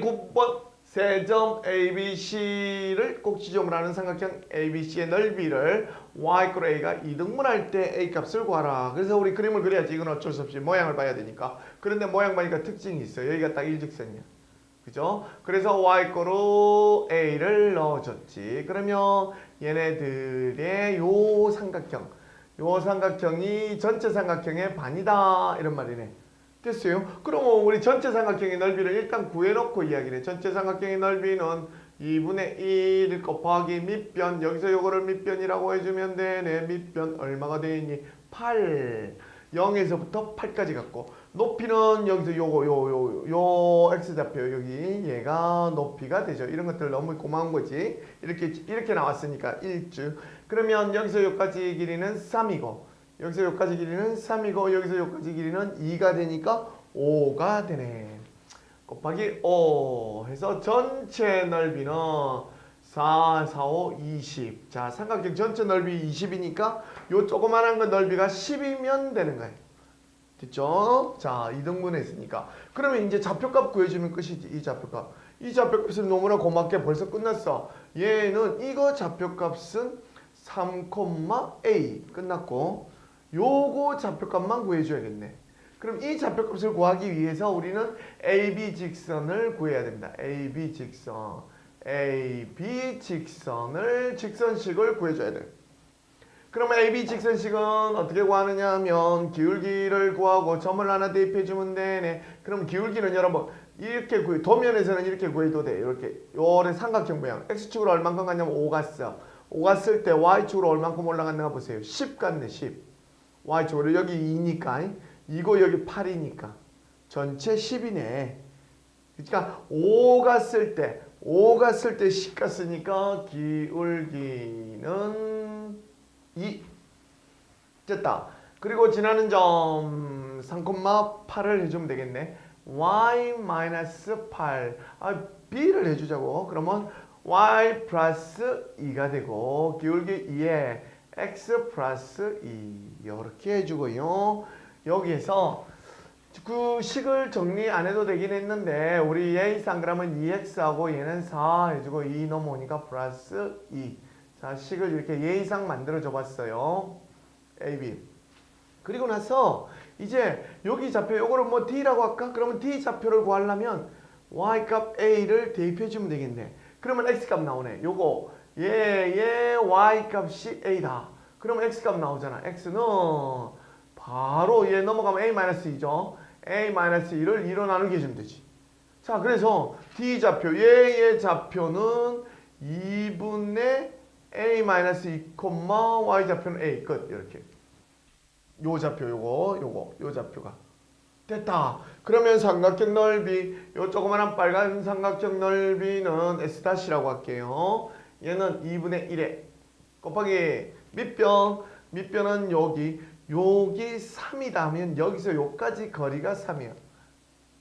그러면 9번 세점 ABC를 꼭 지점을 하는 삼각형 ABC의 넓이를 y 꼴 a가 이등분할 때 a 값을 구하라. 그래서 우리 그림을 그려야지. 이건 어쩔 수 없이 모양을 봐야 되니까. 그런데 모양 보니까 특징이 있어요. 여기가 딱 일직선이야. 그죠? 그래서 y 꼴로 a를 넣어줬지. 그러면 얘네들의 요 삼각형, 요 삼각형이 전체 삼각형의 반이다 이런 말이네. 됐어요? 그럼 우리 전체 삼각형의 넓이를 일단 구해놓고 이야기를 해. 전체 삼각형의 넓이는 2분의 1 곱하기 밑변 여기서 요거를 밑변이라고 해주면 되네. 밑변 얼마가 되니? 8 0에서부터 8까지 갖고. 높이는 여기서 요거 요요요 x좌표. 여기 얘가 높이가 되죠. 이런 것들 너무 고마운 거지. 이렇게 이렇게 나왔으니까 일주 그러면 여기서 여기까지 길이는 3이고 여기서 여기까지 길이는 3이고 여기서 여기까지 길이는 2가 되니까 5가 되네 곱하기 5 해서 전체 넓이는 4, 4, 5, 20. 자, 삼각형 전체 넓이 20이니까 요 조그만한 거 넓이가 10이면 되는 거예요. 됐죠? 자, 이등분에 있으니까. 그러면 이제 좌표값 구해주면 끝이지, 이 좌표값. 이 좌표값은 너무나 고맙게 벌써 끝났어. 얘는 이거 좌표값은 3,a 끝났고 요거 좌표값만 구해줘야겠네. 그럼 이 좌표값을 구하기 위해서 우리는 AB 직선을 구해야 됩니다. AB 직선. AB 직선을 직선식을 구해줘야 돼. 그러면 AB 직선식은 어떻게 구하느냐 하면 기울기를 구하고 점을 하나 대입해주면 되네. 그럼 기울기는 여러분 이렇게 구해 도면에서는 이렇게 구해도 돼. 이렇게 요래 삼각형 모양. x축으로 얼만큼 갔냐면 5 갔어. 5 갔을 때 y축으로 얼만큼 올라갔나 보세요. 10 갔네 10. Y축으로 여기 2니까 이거 여기 8이니까 전체 10이네. 그러니까 5 갔을 때5 갔을 때10 갔으니까 기울기는 2 됐다. 그리고 지나는 점 3,8을 해주면 되겠네. y-8 아, b를 해주자고. 그러면 y 플러스 2가 되고 기울기 2에 x 플러스 2 이렇게 해주고요. 여기에서 그 식을 정리 안 해도 되긴 했는데 우리 얘 쌍그람은 2x하고 얘는 4 해주고 2 넘어오니까 플러스 2. 자 식을 이렇게 예의상 만들어 줘 봤어요. AB. 그리고 나서 이제 여기 좌표 요거를 뭐 D라고 할까? 그러면 D 좌표를 구하려면 Y값 A를 대입해 주면 되겠네. 그러면 X값 나오네. 요거 얘의 Y값이 A다. 그러면 X값 나오잖아. X는 바로 얘 넘어가면 A-2죠. A-2를 2로 나누게 해주면 되지. 자, 그래서 D 좌표, 얘의 좌표는 2분의 A-2, Y 좌표는 A 끝 이렇게. 요 좌표 요거 요거 요 좌표가 됐다. 그러면 삼각형 넓이 요 조그만한 빨간 삼각형 넓이는 S-라고 할게요. 얘는 2분의 1에 곱하기 밑변 밑변은 여기 여기 3이다 하면 여기서 여기까지 거리가 3이야.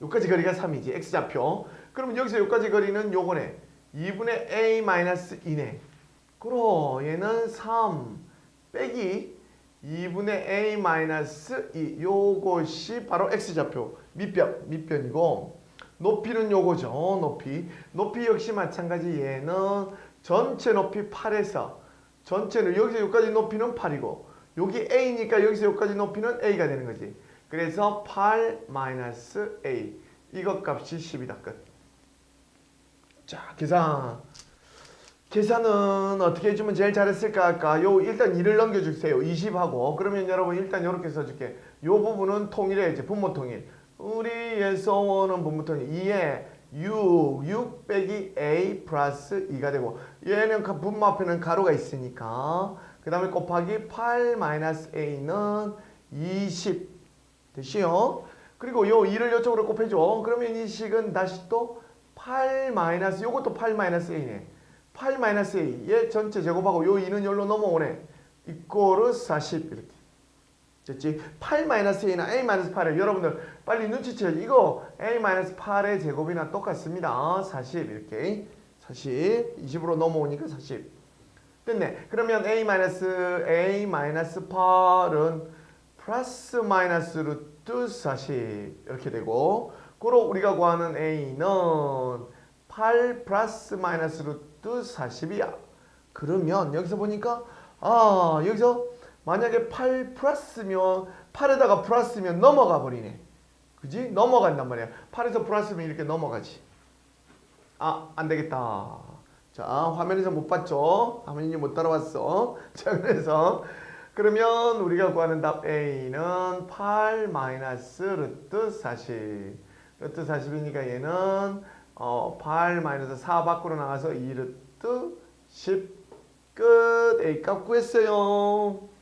여기까지 거리가 3이지. X좌표. 그러면 여기서 여기까지 거리는 요거네. 2분의 A-2네. 그럼 얘는 3 빼기 2분의 A-2 요것이 바로 X좌표. 밑변. 밑변이고 높이는 요거죠. 높이. 높이 역시 마찬가지 얘는 전체 높이 8에서 전체는 여기서 여기까지 높이는 8이고 여기 A니까 여기서 여기까지 높이는 A가 되는 거지. 그래서 8 마이너스 A 이것 값이 10이다 끝. 자 계산. 계산은 어떻게 해주면 제일 잘했을까 할까? 요 일단 2를 넘겨주세요. 20하고 그러면 여러분 일단 이렇게 써줄게. 요 부분은 통일해야지. 분모 통일. 우리에서 오는 분모 통일. 2에 6, 6 빼기 A 플러스 2가 되고 얘는 가- 분모 앞에는 가로가 있으니까 그 다음에 곱하기 8 마이너스 A는 20 되시요? 그리고 요 2를 이쪽으로 곱해줘. 그러면 이 식은 다시 또 8 마이너스 요것도 8 마이너스 A네. 8 마이너스 A 얘 전체 제곱하고 요 2는 여기로 넘어오네. 이꼬르 40 이렇게. 됐지? 8 마이너스 A나 A 마이너스 8을 여러분들 빨리 눈치채야지. 이거 A 마이너스 8의 제곱이나 똑같습니다. 40 이렇게. 40 20으로 넘어오니까 40. 됐네. 그러면 A 마이너스 A 마이너스 8은 플러스 마이너스 루트 40 이렇게 되고 그로 우리가 구하는 a는 8 플러스 마이너스 루트 40이야. 그러면 여기서 보니까 아 여기서 만약에 8 플러스면 8에다가 플러스면 넘어가 버리네. 그지? 넘어간단 말이야. 8에서 플러스면 이렇게 넘어가지. 아, 안 되겠다. 자, 화면에서 못 봤죠? 화면이 못 따라왔어. 자, 그래서 그러면 우리가 구하는 답 A는 8 마이너스 루트 40. 루트 40이니까 얘는 어, 8 마이너스 4 밖으로 나가서 2 루트 10 끝. A 값 구했어요.